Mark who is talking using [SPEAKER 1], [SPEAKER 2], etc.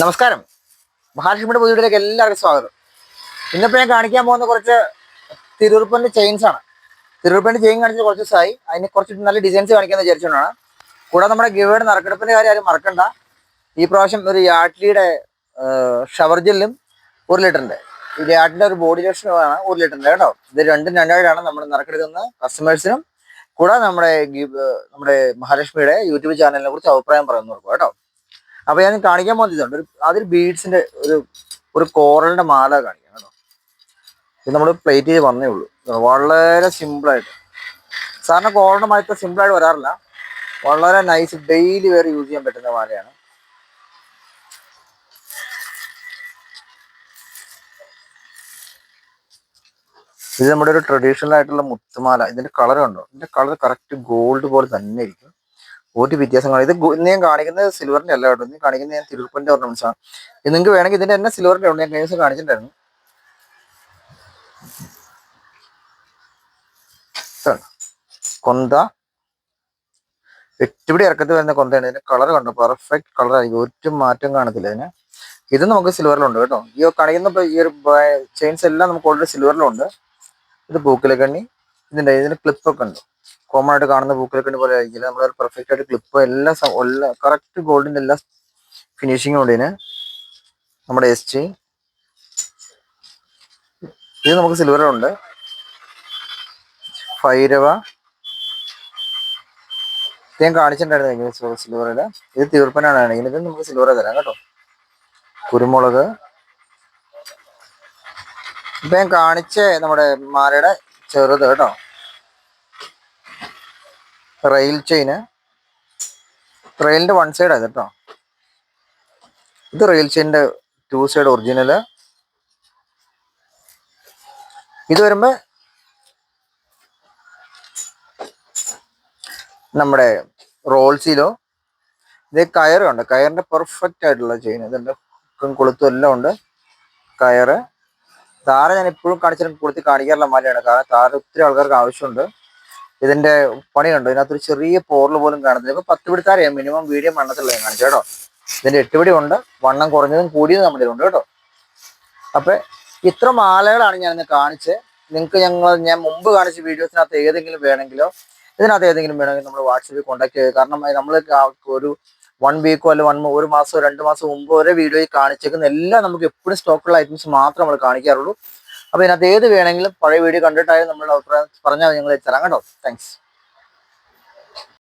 [SPEAKER 1] നമസ്കാരം. മഹാലക്ഷ്മിയുടെ പുതിയതിലേക്ക് എല്ലാവർക്കും സ്വാഗതം. ഇന്നിപ്പോൾ ഞാൻ കാണിക്കാൻ പോകുന്ന കുറച്ച് തിരുവറുപ്പന്റെ ചെയിൻസ് ആണ്. തിരുവുറുപ്പന്റെ ചെയിൻ കാണിച്ച് കുറച്ച് ദിവസമായി. അതിന് കുറച്ച് നല്ല ഡിസൈൻസ് കാണിക്കാൻ വിചാരിച്ചുകൊണ്ടാണ്. കൂടാതെ നമ്മുടെ ഗിവയുടെ നറുക്കെടുപ്പിന്റെ കാര്യം ആരും മറക്കണ്ട. ഈ പ്രാവശ്യം ഒരു യാട്ടിലിയുടെ ഷവർ ജെല്ലും ഒരു ലിറ്ററിന്റെ ഈ യാട്ടിന്റെ ഒരു ബോഡി ലോഷനുമാണ് ഒരു ലിറ്ററിന്റെ കേട്ടോ. ഇത് രണ്ടും രണ്ടായിട്ടാണ് നമ്മൾ നറുക്കെടുക്കുന്നത് കസ്റ്റമേഴ്സിനും കൂടാതെ നമ്മുടെ നമ്മുടെ മഹാലക്ഷ്മിയുടെ യൂട്യൂബ് ചാനലിനെ കുറിച്ച് അഭിപ്രായം പറയുന്നവർക്കും കേട്ടോ. അപ്പൊ ഞാൻ കാണിക്കാൻ പോകുന്നതുണ്ട് ഒരു അതിൽ ബീഡ്സിന്റെ ഒരു ഒരു കോറലിന്റെ മാല കാണിക്കാം കേട്ടോ. ഇത് നമ്മൾ പ്ലേറ്റ് ചെയ്ത് വന്നേ ഉള്ളൂ. വളരെ സിമ്പിൾ ആയിട്ട് സാറിന് കോറലിന്റെ simple ആയിട്ട് വരാറില്ല. വളരെ നൈസ് ഡെയിലി വേറെ യൂസ് ചെയ്യാൻ പറ്റുന്ന മാലയാണ്. ഇത് നമ്മുടെ ഒരു ട്രഡീഷണൽ ആയിട്ടുള്ള മുത്തുമാല. ഇതിന്റെ കളർ ഉണ്ടോ ഇതിന്റെ കളർ കറക്റ്റ് ഗോൾഡ് പോലെ തന്നെ ഇരിക്കും. ഒരു വ്യത്യാസം കാണും ഇത് ഇന്ന് ഞാൻ കാണിക്കുന്നത് സിൽവറിന്റെ അല്ല കേട്ടോ. ഇന്ന് കാണിക്കുന്നത് ഞാൻ തിരുപ്പന്റെ ഓർണമെന്റ്സ് ആണ്. നിങ്ങൾക്ക് വേണമെങ്കിൽ ഇതിന്റെ തന്നെ സിൽവറിന്റെ ഉണ്ട് ഞാൻ കഴിഞ്ഞ ദിവസം കാണിച്ചിട്ടുണ്ടായിരുന്നു. കൊന്ത. എട്ടുപിടി ഇറക്കത്ത് വരുന്ന കൊന്തയാണ്. ഇതിന്റെ കളർ കണ്ടോ? പെർഫെക്റ്റ് കളർ ആയിരിക്കും. ഒരു മാറ്റം കാണത്തില്ല ഇതിന്. ഇത് നമുക്ക് സിൽവറിലുണ്ട് കേട്ടോ. ഈ കാണിക്കുന്ന ഈ ഒരു ചെയിൻസ് എല്ലാം നമുക്ക് ഓൾറെഡി സിൽവറിലുണ്ട് ഇത് പൂക്കിലക്കണ്ണി. ഇതിന്റെ ക്ലിപ്പ് ക്ലിപ്പൊക്കെ ഉണ്ട്. കോമൺ ആയിട്ട് കാണുന്ന പൂക്കിലക്കണ്ണി പോലെ ആയിരിക്കില്ല. നമ്മൾ പെർഫെക്റ്റ് ആയിട്ട് ക്ലിപ്പ് എല്ലാ എല്ലാ കറക്റ്റ് ഗോൾഡിന്റെ എല്ലാ ഫിനിഷിങ്ങും ഉണ്ട് ഇതിന്. നമ്മുടെ എസ് ടി ഇത് നമുക്ക് സിൽവറുണ്ട് ഭൈരവ. ഇത് ഞാൻ കാണിച്ചിട്ടുണ്ടായിരുന്നു സിൽവറിൽ ഇത് തീർപ്പനാണ് ആണെങ്കിൽ ഇത് നമുക്ക് സിൽവർ തരാം കേട്ടോ. കുരുമുളക്. ഇപ്പൊ ഞാൻ കാണിച്ച നമ്മുടെ മാലയുടെ ചെറുത് കേട്ടോ. റെയിൽ ചെയിന് റെയിലിന്റെ വൺ സൈഡാണ് കേട്ടോ ഇത് റെയിൽ ചെയിന്റെ ടു സൈഡ് ഒറിജിനൽ ഇത് വരുമ്പോൾ നമ്മുടെ റോൾസിലോ ഇത് കയറുണ്ട് കയറിന്റെ പെർഫെക്റ്റ് ആയിട്ടുള്ള ചെയിൻ ഇതുണ്ട്. ഹുക്കും കൊളുത്തും എല്ലാം ഉണ്ട്. കയറ്. താര ഞാൻ എപ്പോഴും കാണിച്ചിട്ട് കൊളുത്തി കാണിക്കാറുള്ള മലയാണ്. കാരണം താര ഒത്തിരി ആൾക്കാർക്ക് ആവശ്യമുണ്ട്. ഇതിന്റെ പണിയുണ്ട് ഇതിനകത്തൊരു ചെറിയ പോറൽ പോലും കാണുന്നില്ല ഇപ്പൊ പത്ത് പിടിത്താരെ മിനിമം വീഡിയോ വണ്ണത്തിലുള്ള കാണിച്ചു കേട്ടോ. ഇതിന്റെ എട്ട് പിടി ഉണ്ട് വണ്ണം കുറഞ്ഞതും കൂടിയതും നമ്മുടെ ഉണ്ട് കേട്ടോ. അപ്പൊ ഇത്ര മാലകളാണ് ഞാൻ ഇന്ന് കാണിച്ച്. നിങ്ങൾക്ക് ഞങ്ങൾ ഞാൻ മുമ്പ് കാണിച്ച വീഡിയോസിനകത്ത് ഏതെങ്കിലും വേണമെങ്കിലോ ഇതിനകത്ത് ഏതെങ്കിലും വേണമെങ്കിൽ നമ്മൾ വാട്സപ്പിൽ കോൺടാക്ട് ചെയ്യുക കാരണം നമ്മൾ ഒരു വൺ വീക്കോ അല്ലെ വൺ ഒരു മാസമോ രണ്ട് മാസം മുമ്പ് വരെ വീഡിയോയിൽ കാണിച്ചേക്കുന്ന എല്ലാം നമുക്ക് എപ്പോഴും സ്റ്റോക്കുള്ള ഐറ്റംസ് മാത്രം നമ്മൾ കാണിക്കാറുള്ളൂ. അപ്പോൾ ഇതിനകത്ത് ഏത് വേണമെങ്കിലും പഴയ വീഡിയോ കണ്ടിട്ടായാലും നമ്മളുടെ അഭിപ്രായം പറഞ്ഞാൽ ഞങ്ങൾ തരാം കേട്ടോ. താങ്ക്സ്